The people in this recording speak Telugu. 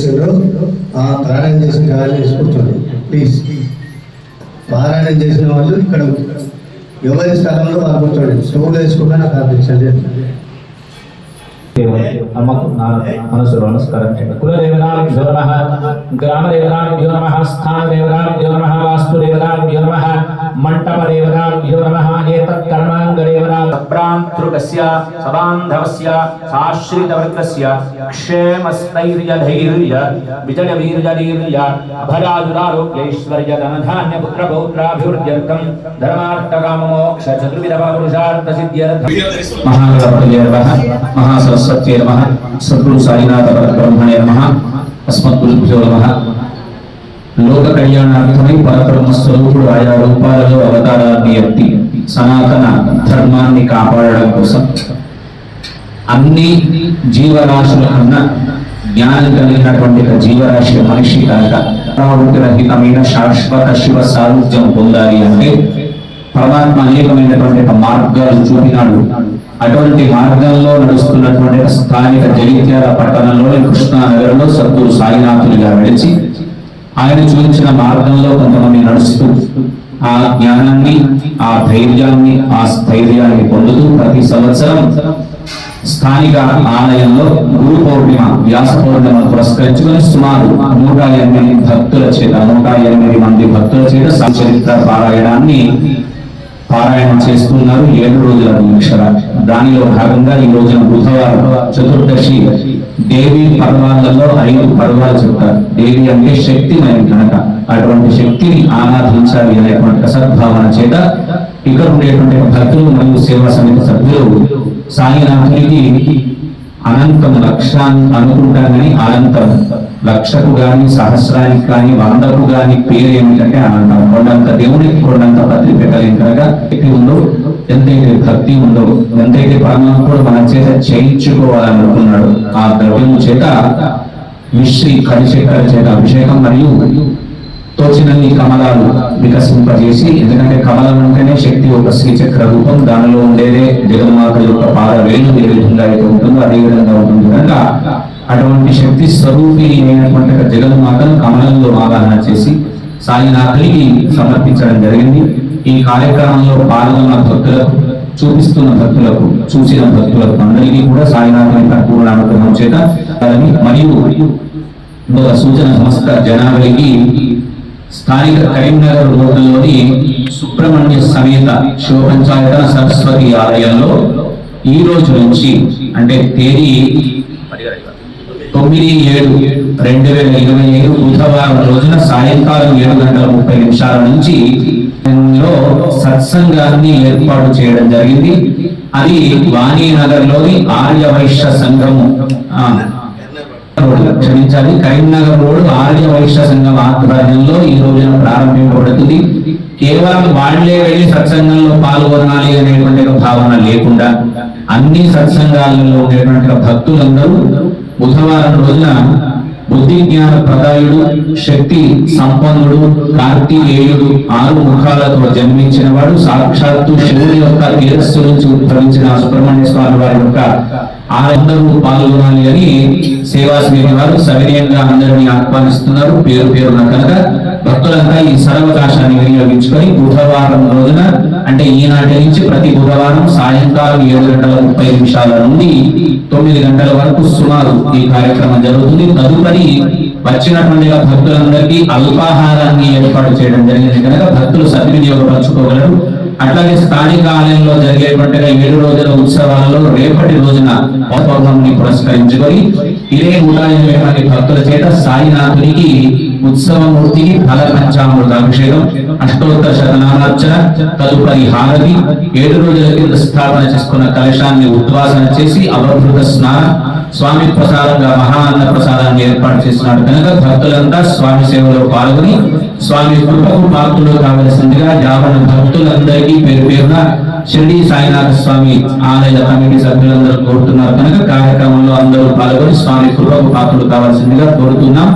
చేసిండ్రో ఆ పారాయణ చేసి గాలి వేసుకుంటుంది ప్లీజ్ పారాయణ చేసిన వాళ్ళు ఇక్కడ ఎవరి స్థలంలో వాళ్ళు కూర్చోండి. స్టోర్ వేసుకున్నా నాకు అనిపించండి అమ్మకు నా నమస్కారం నమ గ్రామదేవరాభ్యో నమ నమ నమ నమ సబాంధవస్య సాశ్రితవర్గస్య క్షేమస్థైర్యధైర్య విజయవీర్యధీర్య అభయాదురారోగ్యైశ్వర్య ధనధాన్య పుత్రపౌత్రాభివృద్ధ్యర్థం ధర్మార్థకామమోక్ష చతుర్విధ పురుషార్థ సిద్ధ్యర్థం మహాగణపతయే నమః మహాసరస్వత్యే నమః సద్గురు సాయినాథ పరబ్రహ్మణే నమః అస్మద్గురుభ్యో నమః లోక కళ్యాణార్థమై పరబ్రహ్మ స్వరూపుడు ఆయా రూపాలలో అవతారాన్ని ఎత్తి సనాతన ధర్మాన్ని కాపాడడం కోసం అన్ని జీవరాశుల కన్నా జ్ఞానం కలిగినటువంటి జీవరాశి మనిషి కనుక పునరావృత్తి రహితమైన శాశ్వత శివ సారూధ్యం పొందాలి అంటే పరమాత్మ అనేకమైనటువంటి మార్గాలు చూపినాడు. అటువంటి మార్గంలో నడుస్తున్నటువంటి స్థానిక జగిత్యాల పట్టణంలోని కృష్ణానగర్లో సద్గురు సాయినాథులుగా నడిచి ఆయన చూపించిన మార్గంలో కొంతమంది నడుస్తూ ఆ జ్ఞానాన్ని ఆ ధైర్యాన్ని ఆ స్థైర్యాన్ని పొందుతూ ప్రతి సంవత్సరం స్థానిక ఆలయంలో గురు పౌర్ణిమ వ్యాస పౌర్ణిమ పురస్కరించుకొని సుమారు నూట ఎనిమిది భక్తుల చేత నూట ఎనిమిది మంది భక్తుల చేత సచరిత్ర పారాయణాన్ని పారాయణం చేస్తున్నారు. ఏడు రోజుల దీక్షల దానిలో భాగంగా ఈ రోజున బుధవారం చతుర్దశి దేవి పర్వాలలో ఐదు పర్వాలు చెప్తారు. దేవి అంటే శక్తిమయం కనుక. అటువంటి శక్తిని ఆరాధించాలి అనేటువంటి సద్భావన చేత ఇక్కడ ఉండేటువంటి భక్తులు మరియు సేవా సమితి సభ్యులు సాయినాథునికి అనంతం లక్షాన్ని కానీ అనంతం లక్షకు గాని సహస్రానికి కానీ వందకు గాని పేరు ఏమిటంటే అనంతం కొండంత దేవునికి కొండంత పత్రి పెట్టలేం శక్తి ఉందో ఎంతైతే భక్తి ఉందో ఎంతైతే పరమాత్ముడు మన చేత చేయించుకోవాలనుకున్నాడు ఆ ద్రవ్యము చేత మిశ్రీ కడిశేఖర చేత అభిషేకం మరియు తోచినన్ని కమలాలు వికసింపజేసి ఎందుకంటే కమలం అంటేనే శక్తి ఒక శ్రీచక్ర రూపం. దానిలో ఉండేదే జగన్మాత యొక్క పాద వేణు ఏ విధంగా అయితే ఉంటుందో అదే విధంగా ఉంటుంది. కనుక అటువంటి శక్తి స్వరూపి అయినటువంటి జగన్మాతను కమలంలో ఆరాధన చేసి సాయినాథునికి సమర్పించడం జరిగింది. ఈ కార్యక్రమంలో పాల్గొన్న భక్తులకు చూపిస్తున్న భక్తులకు చూసిన భక్తులకు అందరికీ కూడా సాయినాథుని పూర్ణ అనుగ్రహం చేత మరియు సూచన సంస్థ జనాభాకి స్థానిక కరీంనగర్ రోడ్డులోని సుబ్రహ్మణ్య సమేత శివ సరస్వతి ఆలయంలో ఈ రోజు నుంచి అంటే తేదీ తొమ్మిది ఏడు రెండు వేల ఇరవై ఐదు బుధవారం రోజున సాయంకాలం ఏడు గంటల ముప్పై నిమిషాల నుంచి లో సత్సంగాన్ని ఏర్పాటు చేయడం జరిగింది. అది వాణీనగర్లోని ఆర్య వైశ్య సంఘము క్షమించాలి. కరీంనగర్ రోడ్ ఆర్య వైశ్య సంఘం ఆధ్వర్యంలో ఈ రోజున ప్రారంభింపబడుతుంది కేవలం వాళ్ళే వెళ్ళి సత్సంగంలో పాల్గొనాలి అనేటువంటి భావన లేకుండా అన్ని సత్సంగాలలో ఉండేటువంటి భక్తులందరూ బుధవారం రోజున బుద్ధి జ్ఞాన ప్రదాయుడు శక్తి సంపన్నుడు కార్తికేయుడు ఆరు ముఖాలతో జన్మించిన వాడు. సాక్షాత్తు శివుడి యొక్క తీరస్సు నుంచి ఉద్భవించిన సుబ్రహ్మణ్య స్వామి వారి యొక్క అందరూ పాల్గొనాలి అని సేవా సమితి వారు సవినయంగా అందరినీ ఆహ్వానిస్తున్నారు. పేరు పేరున కనుక భక్తులంతా ఈ సరవకాశాన్ని వినియోగించుకొని బుధవారం రోజున అంటే ఈనాటి నుంచి ప్రతి బుధవారం సాయంకాలం ఏడు గంటల ముప్పై నిమిషాల నుండి తొమ్మిది గంటల వరకు సుమారు ఈ కార్యక్రమం జరుగుతుంది. తదుపరి వచ్చినటువంటి భక్తులందరికీ అల్పాహారాన్ని ఏర్పాటు చేయడం జరిగింది. కనుక భక్తులు సద్వినియోగపరచుకోగలరు. అట్లాగే స్థానిక ఆలయంలో జరిగేటువంటి ఏడు రోజుల ఉత్సవాలలో రేపటి రోజున పౌర్ణమిని పురస్కరించుకొని ఇదే నూట భక్తుల చేత సాయినాథునికి ఉత్సవమూర్తికి ఫల పంచామృత అభిషేకం అష్టోత్తర శతనామార్చన తదుపరి హారతి ఏడు రోజుల కింద స్థాపన చేసుకున్న కలశాన్ని ఉద్వాసన చేసి అవభృత స్నానం స్వామి ప్రసాదంగా మహా ప్రసాదాన్ని ఏర్పాటు చేస్తున్నాడు కనుక భక్తులంతా స్వామి సేవలో పాల్గొని స్వామి కృపకు పాత్రులు కావలసిందిగా యావన భక్తులందరికీ పేరు పేరున షిరిడి సాయినాథ స్వామి ఆలయ కమిటీ సభ్యులందరూ కోరుతున్నారు కనుక కార్యక్రమంలో అందరూ పాల్గొని స్వామి కృపకు పాత్రలు కావాల్సిందిగా కోరుతున్నాం.